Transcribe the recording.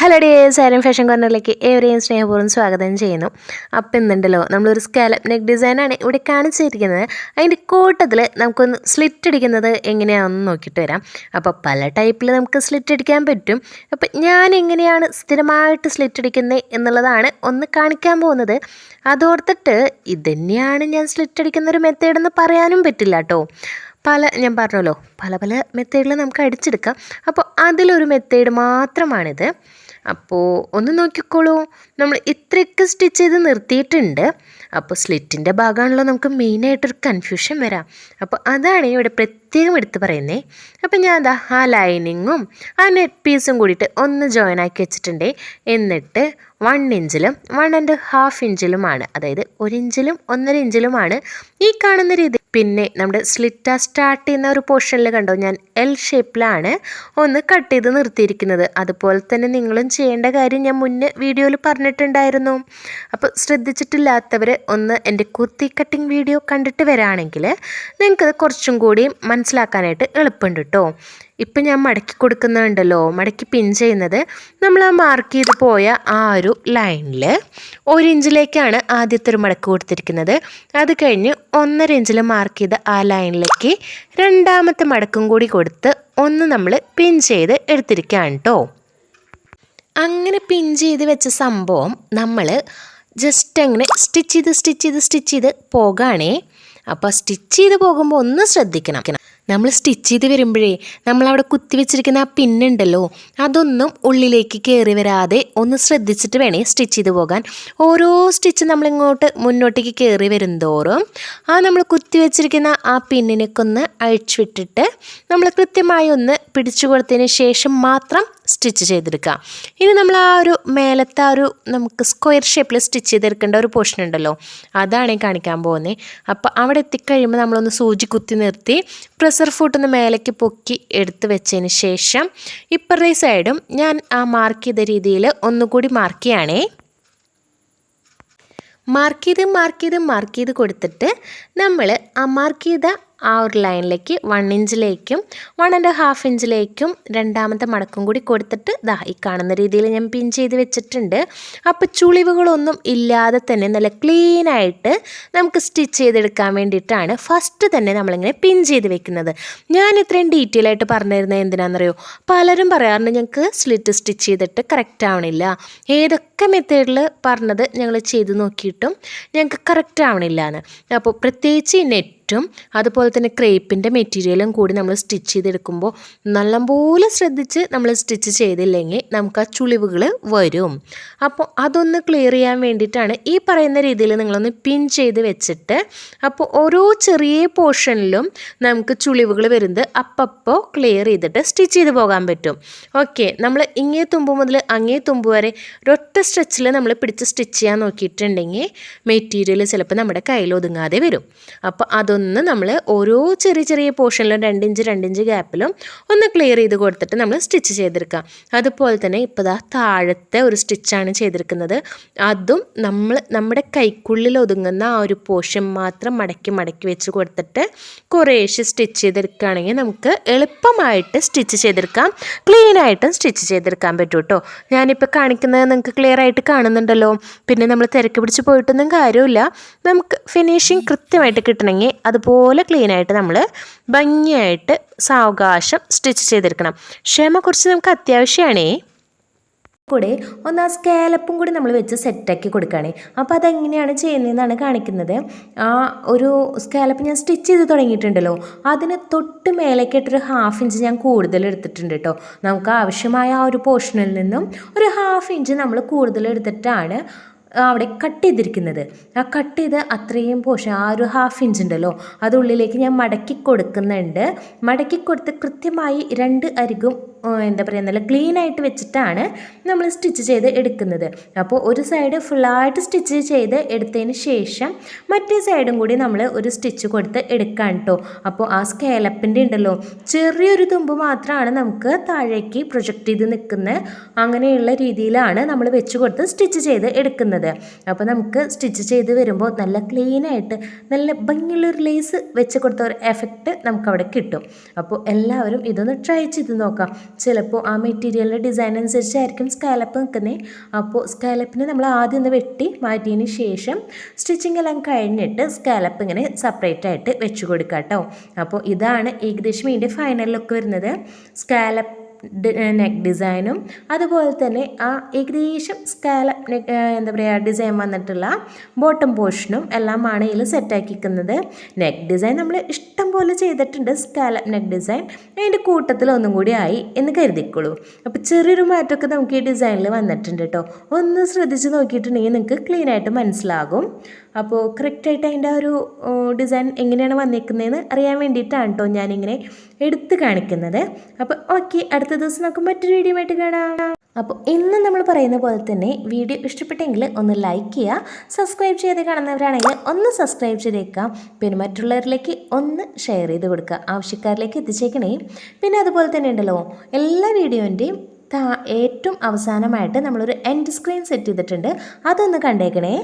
Hello dears ആരും fashion കോർണറിലേക്ക് ഏവരെയും സ്നേഹപൂർവം സ്വാഗതം ചെയ്യുന്നു. അപ്പം ഇന്നുണ്ടല്ലോ നമ്മളൊരു സ്കാലപ്പ് നെക്ക് ഡിസൈനാണ് ഇവിടെ കാണിച്ചിരിക്കുന്നത്. അതിന്റെ കൂട്ടത്തിൽ നമുക്കൊന്ന് സ്ലിറ്റ് അടിക്കുന്നത് എങ്ങനെയാണെന്ന് നോക്കിയിട്ട് വരാം. അപ്പോൾ പല ടൈപ്പിൽ നമുക്ക് സ്ലിറ്റ് അടിക്കാൻ പറ്റും. അപ്പം ഞാൻ എങ്ങനെയാണ് സ്ഥിരമായിട്ട് സ്ലിറ്റ് അടിക്കുന്നത് എന്നുള്ളതാണ് ഒന്ന് കാണിക്കാൻ പോകുന്നത്. അതോർത്തിട്ട് ഇതന്നെയാണ് ഞാൻ സ്ലിറ്റ് അടിക്കുന്ന ഒരു മെത്തേഡെന്ന് പറയാനും പറ്റില്ല കേട്ടോ പല ഞാൻ പറഞ്ഞല്ലോ പല പല മെത്തേഡിൽ നമുക്ക് അടിച്ചെടുക്കാം. അപ്പോൾ അതിലൊരു മെത്തേഡ് മാത്രമാണിത്. അപ്പോൾ ഒന്ന് നോക്കിക്കോളൂ. നമ്മൾ ഇത്രയൊക്കെ സ്റ്റിച്ച് ചെയ്ത് നിർത്തിയിട്ടുണ്ട്. അപ്പോൾ സ്ലിറ്റിന്റെ ഭാഗമാണല്ലോ നമുക്ക് മെയിനായിട്ടൊരു കൺഫ്യൂഷൻ വരാം. അപ്പോൾ അതാണ് ഇവിടെ പ്രത്യേകം എടുത്ത് പറയുന്നത് അപ്പോൾ ഞാൻ എന്താ ആ ലൈനിങ്ങും ആ നെറ്റ് പീസും കൂടിയിട്ട് ഒന്ന് ജോയിൻ ആക്കി വെച്ചിട്ടുണ്ട്. എന്നിട്ട് വൺ ഇഞ്ചിലും വൺ ആൻഡ് ഹാഫ് ഇഞ്ചിലുമാണ് അതായത് ഒരു ഇഞ്ചിലും ഒന്നര ഇഞ്ചിലുമാണ് ഈ കാണുന്ന രീതി. പിന്നെ നമ്മുടെ സ്ലിറ്റ സ്റ്റാർട്ട് ചെയ്യുന്ന ഒരു പോർഷനിൽ കണ്ടോ ഞാൻ എൽ ഷേപ്പിലാണ് ഒന്ന് കട്ട് ചെയ്ത് നിർത്തിയിരിക്കുന്നത്. അതുപോലെ തന്നെ നിങ്ങളും ചെയ്യേണ്ട കാര്യം ഞാൻ മുന്നേ വീഡിയോയിൽ പറഞ്ഞിട്ടുണ്ടായിരുന്നു. അപ്പോൾ ശ്രദ്ധിച്ചിട്ടില്ലാത്തവർ ഒന്ന് എന്റെ കുർത്തി കട്ടിങ് വീഡിയോ കണ്ടിട്ട് വരാണെങ്കിൽ നിങ്ങൾക്കത് കുറച്ചും കൂടി മനസ്സിലാക്കാനായിട്ട് എളുപ്പമുണ്ട് കേട്ടോ ഇപ്പം ഞാൻ മടക്കി കൊടുക്കുന്നുണ്ടല്ലോ മടക്കി പിൻ ചെയ്യുന്നത് നമ്മൾ ആ മാർക്ക് ചെയ്ത് പോയ ആ ഒരു ലൈനിൽ ഒരു ഇഞ്ചിലേക്കാണ് ആദ്യത്തെ ഒരു മടക്ക് കൊടുത്തിരിക്കുന്നത്. അത് കഴിഞ്ഞ് ഒന്നര ഇഞ്ചിൽ മാർക്ക് ചെയ്ത ആ ലൈനിലേക്ക് രണ്ടാമത്തെ മടക്കും കൂടി കൊടുത്ത് ഒന്ന് നമ്മൾ പിൻ ചെയ്ത് എടുത്തിരിക്കുകയാണ് കേട്ടോ അങ്ങനെ പിൻ ചെയ്ത് വെച്ച സംഭവം നമ്മൾ ജസ്റ്റ് അങ്ങനെ സ്റ്റിച്ച് ചെയ്ത് സ്റ്റിച്ച് ചെയ്ത് സ്റ്റിച്ച് ചെയ്ത് പോകാണേ. അപ്പോൾ സ്റ്റിച്ച് ചെയ്ത് പോകുമ്പോൾ ഒന്ന് ശ്രദ്ധിക്കണം. നമ്മൾ സ്റ്റിച്ച് ചെയ്ത് വരുമ്പോഴേ നമ്മളവിടെ കുത്തി വെച്ചിരിക്കുന്ന ആ പിന്നുണ്ടല്ലോ അതൊന്നും ഉള്ളിലേക്ക് കയറി വരാതെ ഒന്ന് ശ്രദ്ധിച്ചിട്ട് വേണേ സ്റ്റിച്ച് ചെയ്ത് പോകാൻ. ഓരോ സ്റ്റിച്ച് നമ്മളിങ്ങോട്ട് മുന്നോട്ടേക്ക് കയറി വരുന്തോറും ആ നമ്മൾ കുത്തി വെച്ചിരിക്കുന്ന ആ പിന്നിനൊക്കെ ഒന്ന് അഴിച്ചു വിട്ടിട്ട് നമ്മൾ കൃത്യമായി ഒന്ന് പിടിച്ചു കൊടുത്തതിന് ശേഷം മാത്രം സ്റ്റിച്ച് ചെയ്തെടുക്കുക. ഇനി നമ്മൾ ആ ഒരു മേലത്തെ ആ ഒരു നമുക്ക് സ്ക്വയർ ഷേപ്പിൽ സ്റ്റിച്ച് ചെയ്തെടുക്കേണ്ട ഒരു പോർഷൻ ഉണ്ടല്ലോ അതാണ് കാണിക്കാൻ പോകുന്നത്. അപ്പോൾ അവിടെ എത്തിക്കഴിയുമ്പോൾ നമ്മളൊന്ന് സൂചി കുത്തി നിർത്തി പ്രഷർ ഫുട്ടൊന്ന് മേലേക്ക് പൊക്കി എടുത്ത് വെച്ചതിന് ശേഷം ഇപ്പറേ സൈഡും ഞാൻ ആ മാർക്ക് ചെയ്ത രീതിയിൽ ഒന്നുകൂടി മാർക്ക് ചെയ്യുകയാണേ. മാർക്ക് ചെയ്ത് മാർക്ക് ചെയ്ത് മാർക്ക് ചെയ്ത് കൊടുത്തിട്ട് നമ്മൾ ആ മാർക്ക് ചെയ്ത ആ ഒരു ലൈനിലേക്ക് വൺ ഇഞ്ചിലേക്കും വൺ ആൻഡ് ഹാഫ് ഇഞ്ചിലേക്കും രണ്ടാമത്തെ മടക്കും കൂടി കൊടുത്തിട്ട് ദാ ഈ കാണുന്ന രീതിയിൽ ഞാൻ പിൻ ചെയ്ത് വെച്ചിട്ടുണ്ട്. അപ്പോൾ ചുളിവുകളൊന്നും ഇല്ലാതെ തന്നെ നല്ല ക്ലീനായിട്ട് നമുക്ക് സ്റ്റിച്ച് ചെയ്തെടുക്കാൻ വേണ്ടിയിട്ടാണ് ഫസ്റ്റ് തന്നെ നമ്മളിങ്ങനെ പിൻ ചെയ്ത് വെക്കുന്നത്. ഞാൻ ഇത്രയും ഡീറ്റെയിൽ ആയിട്ട് പറഞ്ഞിരുന്നത് എന്തിനാണെന്നറിയോ പലരും പറയാറുണ്ട് ഞങ്ങൾക്ക് സ്ലിറ്റ് സ്റ്റിച്ച് ചെയ്തിട്ട് കറക്റ്റ് ആവണില്ല. ഏതൊക്കെ മെത്തേഡിൽ പറഞ്ഞത് ഞങ്ങൾ ചെയ്ത് നോക്കിയിട്ടും ഞങ്ങൾക്ക് കറക്റ്റ് ആവണില്ല എന്ന് അപ്പോൾ പ്രത്യേകിച്ച് നെറ്റ് നെറ്റും അതുപോലെ തന്നെ ക്രേപ്പിന്റെ മെറ്റീരിയലും കൂടി നമ്മൾ സ്റ്റിച്ച് ചെയ്തെടുക്കുമ്പോൾ നല്ലപോലെ ശ്രദ്ധിച്ച് നമ്മൾ സ്റ്റിച്ച് ചെയ്തില്ലെങ്കിൽ നമുക്ക് ആ ചുളിവുകൾ വരും. അപ്പോൾ അതൊന്ന് ക്ലിയർ ചെയ്യാൻ വേണ്ടിയിട്ടാണ് ഈ പറയുന്ന രീതിയിൽ നിങ്ങളൊന്ന് പിൻ ചെയ്ത് വെച്ചിട്ട് അപ്പോൾ ഓരോ ചെറിയ പോർഷനിലും നമുക്ക് ചുളിവുകൾ വരുന്നത് അപ്പപ്പോൾ ക്ലിയർ ചെയ്തിട്ട് സ്റ്റിച്ച് ചെയ്ത് പോകാൻ പറ്റും. ഓക്കെ നമ്മൾ ഇങ്ങേ തുമ്പ് മുതൽ അങ്ങേ തുമ്പ് വരെ ഒരൊറ്റ സ്ട്രെച്ചിൽ നമ്മൾ പിടിച്ച് സ്റ്റിച്ച് ചെയ്യാൻ നോക്കിയിട്ടുണ്ടെങ്കിൽ മെറ്റീരിയൽ ചിലപ്പോൾ നമ്മുടെ കയ്യിൽ ഒതുങ്ങാതെ വരും. അപ്പോൾ അതൊന്ന് അതൊന്ന് നമ്മൾ ഓരോ ചെറിയ ചെറിയ പോർഷനിലും രണ്ടിഞ്ച് രണ്ടിഞ്ച് ഗ്യാപ്പിലും ഒന്ന് ക്ലിയർ ചെയ്ത് കൊടുത്തിട്ട് നമ്മൾ സ്റ്റിച്ച് ചെയ്തെടുക്കാം അതുപോലെ തന്നെ ഇപ്പോൾ ദാ താഴത്തെ ഒരു സ്റ്റിച്ചാണ് ചെയ്തെടുക്കുന്നത്. അതും നമ്മൾ നമ്മുടെ കൈക്കുള്ളിൽ ഒതുങ്ങുന്ന ആ ഒരു പോർഷൻ മാത്രം മടക്കി മടക്കി വെച്ച് കൊടുത്തിട്ട് കുറേശ്ശെ സ്റ്റിച്ച് ചെയ്തെടുക്കുകയാണെങ്കിൽ നമുക്ക് എളുപ്പമായിട്ട് സ്റ്റിച്ച് ചെയ്തെടുക്കാം. ക്ലീനായിട്ടും സ്റ്റിച്ച് ചെയ്തെടുക്കാൻ പറ്റും കേട്ടോ ഞാനിപ്പോൾ കാണിക്കുന്നത് നിങ്ങൾക്ക് ക്ലിയർ ആയിട്ട് കാണുന്നുണ്ടല്ലോ. പിന്നെ നമ്മൾ തിരക്ക് പിടിച്ച് പോയിട്ടൊന്നും കാര്യമില്ല. നമുക്ക് ഫിനിഷിങ് കൃത്യമായിട്ട് കിട്ടണമെങ്കിൽ അതുപോലെ ക്ലീൻ ആയിട്ട് നമ്മൾ ഭംഗിയായിട്ട് സാവകാശം സ്റ്റിച്ച് ചെയ്തെടുക്കണം. ക്ഷമ കുറച്ച് നമുക്ക് അത്യാവശ്യമാണേ കൂടെ ഒന്ന് ആ സ്കാലപ്പും കൂടി നമ്മൾ വെച്ച് സെറ്റാക്കി കൊടുക്കുകയാണ്. അപ്പോൾ അതെങ്ങനെയാണ് ചെയ്യുന്നതെന്നാണ് കാണിക്കുന്നത്. ആ ഒരു സ്കാലപ്പ് ഞാൻ സ്റ്റിച്ച് ചെയ്ത് തുടങ്ങിയിട്ടുണ്ടല്ലോ. അതിന് തൊട്ട് മേലേക്കായിട്ടൊരു ഹാഫ് ഇഞ്ച് ഞാൻ കൂടുതൽ എടുത്തിട്ടുണ്ട് കേട്ടോ. നമുക്ക് ആവശ്യമായ ആ ഒരു പോർഷനിൽ നിന്നും ഒരു ഹാഫ് ഇഞ്ച് നമ്മൾ കൂടുതൽ എടുത്തിട്ടാണ് അവിടെ കട്ട് ചെയ്തിരിക്കുന്നത്. ആ കട്ട് ചെയ്ത് അത്രയും പോഷൻ ആ ഒരു ഹാഫ് ഇഞ്ച് ഉണ്ടല്ലോ അത് ഉള്ളിലേക്ക് ഞാൻ മടക്കി കൊടുക്കുന്നുണ്ട്. മടക്കി കൊടുത്ത് കൃത്യമായി രണ്ട് അരികും എന്താ പറയുക നല്ല ക്ലീൻ ആയിട്ട് വെച്ചിട്ടാണ് നമ്മൾ സ്റ്റിച്ച് ചെയ്ത് എടുക്കുന്നത്. അപ്പോൾ ഒരു സൈഡ് ഫുള്ളായിട്ട് സ്റ്റിച്ച് ചെയ്ത് എടുത്തതിന് ശേഷം മറ്റേ സൈഡും കൂടി നമ്മൾ ഒരു സ്റ്റിച്ച് കൊടുത്ത് എടുക്കാൻ കേട്ടോ അപ്പോൾ ആ സ്കേലപ്പിന്റെ ഉണ്ടല്ലോ ചെറിയൊരു തുമ്പ് മാത്രമാണ് നമുക്ക് താഴേക്ക് പ്രൊജക്റ്റ് ചെയ്ത് നിൽക്കുന്നത് അങ്ങനെയുള്ള രീതിയിലാണ് നമ്മൾ വെച്ച് കൊടുത്ത് സ്റ്റിച്ച് ചെയ്ത് എടുക്കുന്നത്. അപ്പോൾ നമുക്ക് സ്റ്റിച്ച് ചെയ്ത് വരുമ്പോൾ നല്ല ക്ലീനായിട്ട് നല്ല ഭംഗിയുള്ളൊരു ലേസ് വെച്ച് കൊടുത്ത ഒരു എഫക്റ്റ് നമുക്കവിടെ കിട്ടും. അപ്പോൾ എല്ലാവരും ഇതൊന്ന് ട്രൈ ചെയ്ത് നോക്കാം. ചിലപ്പോൾ ആ മെറ്റീരിയലിന്റെ ഡിസൈൻ അനുസരിച്ചായിരിക്കും സ്കാലപ്പ് നിൽക്കുന്നത് അപ്പോൾ സ്കാലപ്പിന് നമ്മൾ ആദ്യം ഒന്ന് വെട്ടി മാറ്റിയതിന് ശേഷം സ്റ്റിച്ചിങ് എല്ലാം കഴിഞ്ഞിട്ട് സ്കാലപ്പ് ഇങ്ങനെ സെപ്പറേറ്റ് ആയിട്ട് വെച്ച് കൊടുക്കാം കേട്ടോ അപ്പോൾ ഇതാണ് ഏകദേശം ഇതിന്റെ ഫൈനൽ ലുക്ക് വരുന്നത്. സ്കാലപ്പ് നെക്ക് ഡിസൈനും അതുപോലെ തന്നെ ആ ഏകദേശം സ്കാല എന്താ പറയുക ഡിസൈൻ വന്നിട്ടുള്ള ബോട്ടം പോർഷനും എല്ലാം എല്ലാമാണ് ഇതിൽ സെറ്റാക്കിക്കുന്നത് നെക്ക് ഡിസൈൻ നമ്മൾ ഇഷ്ടം പോലെ ചെയ്തിട്ടുണ്ട് സ്കാലപ്പ് നെക്ക് ഡിസൈൻ. അതിന്റെ കൂട്ടത്തിൽ ഒന്നും കൂടി ആയി എന്ന് കരുതിക്കോളൂ. അപ്പോൾ ചെറിയൊരു മാറ്റമൊക്കെ നമുക്ക് ഈ ഡിസൈനിൽ വന്നിട്ടുണ്ട് കേട്ടോ. ഒന്ന് ശ്രദ്ധിച്ച് നോക്കിയിട്ടുണ്ടെങ്കിൽ നിങ്ങൾക്ക് ക്ലീൻ ആയിട്ട് മനസ്സിലാകും. അപ്പോൾ കറക്റ്റായിട്ട് അതിന്റെ ഒരു ഡിസൈൻ എങ്ങനെയാണ് വന്നിരിക്കുന്നതെന്ന് അറിയാൻ വേണ്ടിയിട്ടാണ് കേട്ടോ ഞാനിങ്ങനെ എടുത്ത് കാണിക്കുന്നത്. അപ്പോൾ ഓക്കെ അടുത്ത ദിവസം നമുക്ക് മറ്റൊരു വീഡിയോ ആയിട്ട് കാണാം. അപ്പോൾ ഇന്ന് നമ്മൾ പറയുന്ന പോലെ തന്നെ വീഡിയോ ഇഷ്ടപ്പെട്ടെങ്കിൽ ഒന്ന് ലൈക്ക് ചെയ്യുക സബ്സ്ക്രൈബ് ചെയ്ത് കാണുന്നവരാണെങ്കിൽ ഒന്ന് സബ്സ്ക്രൈബ് ചെയ്തേക്കാം പിന്നെ മറ്റുള്ളവരിലേക്ക് ഒന്ന് ഷെയർ ചെയ്ത് കൊടുക്കുക ആവശ്യക്കാരിലേക്ക് എത്തിച്ചേക്കണേ. പിന്നെ അതുപോലെ തന്നെ ഉണ്ടല്ലോ എല്ലാ വീഡിയോന്റെയും ഏറ്റവും അവസാനമായിട്ട് നമ്മളൊരു എൻഡ് സ്ക്രീൻ സെറ്റ് ചെയ്തിട്ടുണ്ട്. അതൊന്ന് കണ്ടേക്കണേ.